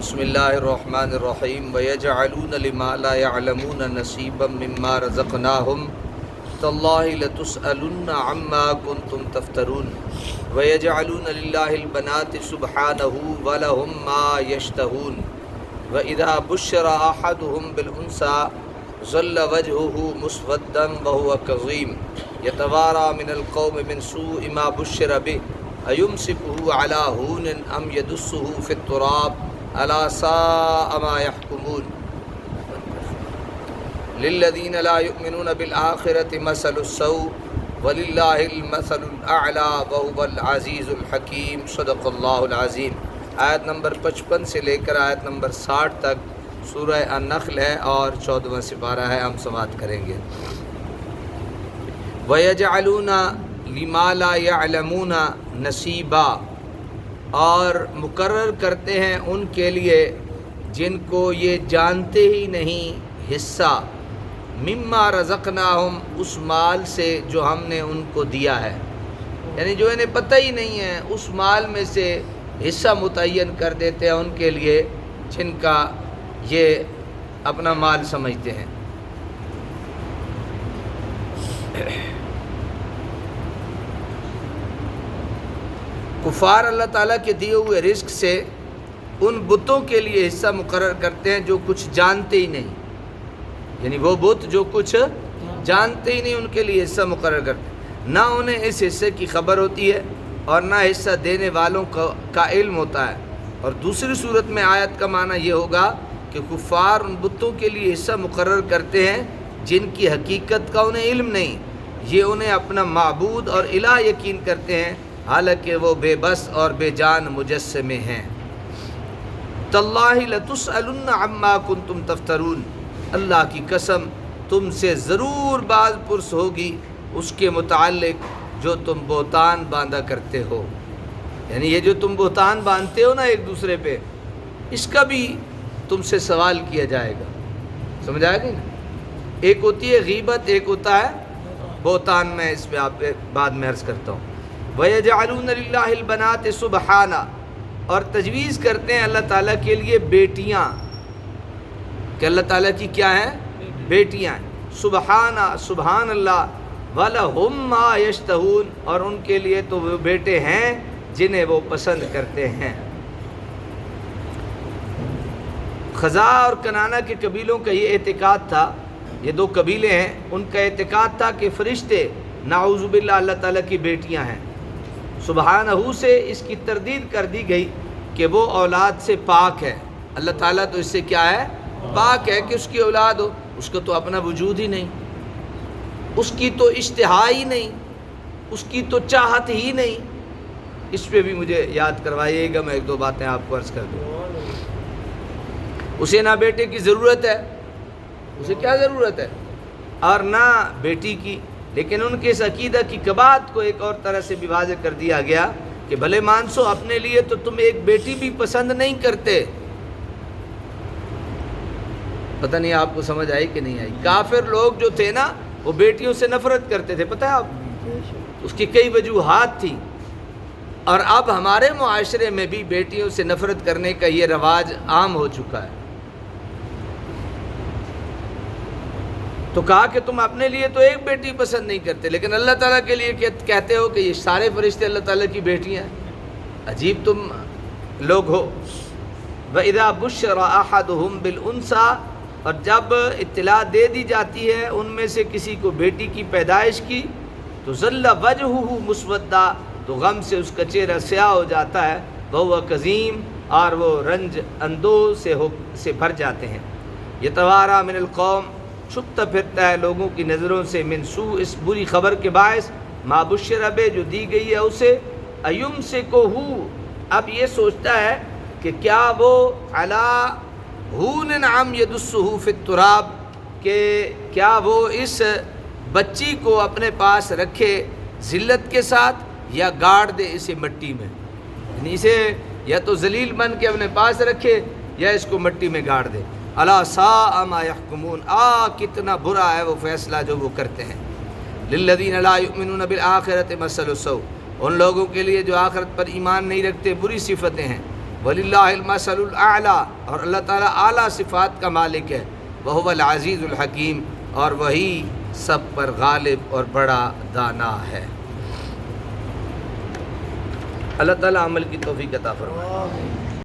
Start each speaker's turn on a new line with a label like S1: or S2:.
S1: بسم اللہ الرحمن الرحیم ویجعلون لما لا يعلمون نصیبا مما رزقناہم تاللہ لتسألن عما کنتم تفترون ویجعلون للہ البنات سبحانہ ولہم ما یشتہون وإذا بشر أحدهم بالأنثى ظل وجهه مسودا وهو كظيم يتوارى من القوم من سوء ما بشر به أيمسكه على هون أم يدسه في التراب ألا يحكمون. للذين لا يؤمنون بالآخرة مثل السوء، ولله المثل الأعلى، وهو العزيز الحكيم. صدق الله العظيم. آیت نمبر پچپن سے لے کر آیت نمبر ساٹھ تک سورہ النخل ہے اور چودواں سپارہ ہے، ہم سماعت کریں گے. وَيَجْعَلُونَ لِمَا لَا يَعْلَمُونَ نَصِيبًا. اور مقرر کرتے ہیں ان کے لیے جن کو یہ جانتے ہی نہیں، حصہ۔ مما رزقناہم، اس مال سے جو ہم نے ان کو دیا ہے۔ یعنی جو انہیں پتہ ہی نہیں ہے، اس مال میں سے حصہ متعین کر دیتے ہیں ان کے لیے، جن کا یہ اپنا مال سمجھتے ہیں۔ کفار اللہ تعالیٰ کے دیے ہوئے رزق سے ان بتوں کے لیے حصہ مقرر کرتے ہیں جو کچھ جانتے ہی نہیں۔ یعنی وہ بت جو کچھ جانتے ہی نہیں، ان کے لیے حصہ مقرر کرتے نہ انہیں اس حصے کی خبر ہوتی ہے اور نہ حصہ دینے والوں کا علم ہوتا ہے۔ اور دوسری صورت میں آیت کا معنی یہ ہوگا کہ کفار ان بتوں کے لیے حصہ مقرر کرتے ہیں جن کی حقیقت کا انہیں علم نہیں۔ یہ انہیں اپنا معبود اور الہ یقین کرتے ہیں۔ حالانکہ وہ بے بس اور بے جان مجسمے ہیں۔ لتسألن عما کنتم تفترون۔ اللہ کی قسم، تم سے ضرور بعض پرس ہوگی اس کے متعلق جو تم بہتان باندھا کرتے ہو۔ یعنی یہ جو تم بہتان باندھتے ہو نا ایک دوسرے پہ، اس کا بھی تم سے سوال کیا جائے گا۔ سمجھ آئے گی نا ایک ہوتی ہے غیبت، ایک ہوتا ہے بہتان۔ میں اس پہ آپ بعد میں عرض کرتا ہوں۔ وَيَجْعَلُونَ لِلَّهِ الْبَنَاتِ سُبْحَانَ اور تجویز کرتے ہیں اللہ تعالیٰ کے لیے بیٹیاں۔ کہ اللہ تعالیٰ کی کیا ہیں؟ بیٹیاں سبحانہ سبحان اللہ وَلَهُمْ مَا يَشْتَهُونَ اور ان کے لیے تو وہ بیٹے ہیں جنہیں وہ پسند کرتے ہیں۔ خزاں اور کنانہ کے قبیلوں کا یہ اعتقاد تھا، یہ دو قبیلے ہیں، ان کا اعتقاد تھا کہ فرشتے نعوذ باللہ اللہ تعالیٰ کی بیٹیاں ہیں۔ سبحانہ سے اس کی تردید کر دی گئی کہ وہ اولاد سے پاک ہے۔ اللہ تعالیٰ تو اس سے کیا ہے؟ پاک ہے کہ اس کی اولاد ہو۔ اس کو تو اپنا وجود ہی نہیں۔ اس کی تو اشتہا ہی نہیں۔ اس کی تو چاہت ہی نہیں۔ اس پہ بھی مجھے یاد کروائیے گا، میں ایک دو باتیں آپ کو عرض کر دوں۔ اسے نہ بیٹے کی ضرورت ہے۔ اسے کیا ضرورت ہے؟ اور نہ بیٹی کی لیکن ان کے اس عقیدہ کی کبات کو ایک اور طرح سے بھی واضح کر دیا گیا کہ بھلے مانسو اپنے لیے تو تم ایک بیٹی بھی پسند نہیں کرتے۔ پتہ نہیں آپ کو سمجھ آئی کہ نہیں آئی۔ کافر لوگ جو تھے نا وہ بیٹیوں سے نفرت کرتے تھے۔ پتہ ہے آپ؟ اس کی کئی وجوہات تھیں۔ اور اب ہمارے معاشرے میں بھی بیٹیوں سے نفرت کرنے کا یہ رواج عام ہو چکا ہے۔ تو کہا کہ تم اپنے لیے تو ایک بیٹی پسند نہیں کرتے، لیکن اللہ تعالیٰ کے لیے کہتے ہو کہ یہ سارے فرشتے اللہ تعالیٰ کی بیٹیاں ہیں۔ عجیب تم لوگ ہو۔ وَإِذَا بُشْرَ أَحَدُهُمْ بِالْأُنسَى اور جب اطلاع دے دی جاتی ہے ان میں سے کسی کو بیٹی کی پیدائش کی، تو ذل وجہ مسودہ، تو غم سے اس کا چہرہ سیاہ ہو جاتا ہے۔ وہ قظیم اور وہ رنج اندوز سے ہو، سے بھر جاتے ہیں۔ یہ توارا من القوم چھپتا پھرتا ہے لوگوں کی نظروں سے منسو اس بری خبر کے باعث مابش رب جو دی گئی ہے اسے۔ ایوم سے کو ہو اب یہ سوچتا ہے کہ کیا وہ علا ہون نام یدسو فطراب کہ کیا وہ اس بچی کو اپنے پاس رکھے ذلت کے ساتھ یا گاڑ دے اسے مٹی میں۔ یعنی اسے یا تو ذلیل بن کے اپنے پاس رکھے یا اس کو مٹی میں گاڑ دے۔ اللہ سا ما یحکمون آ کتنا برا ہے وہ فیصلہ جو وہ کرتے ہیں۔ للذین لا یؤمنون بالآخرت مثل السوء۔ ان لوگوں کے لیے جو آخرت پر ایمان نہیں رکھتے بری صفتیں ہیں۔ وللہ المثل الاعلی اور اللہ تعالیٰ اعلیٰ صفات کا مالک ہے۔ وہ العزیز الحکیم اور وہی سب پر غالب اور بڑا دانا ہے۔ اللہ تعالیٰ عمل کی توفیق عطا فرمائے۔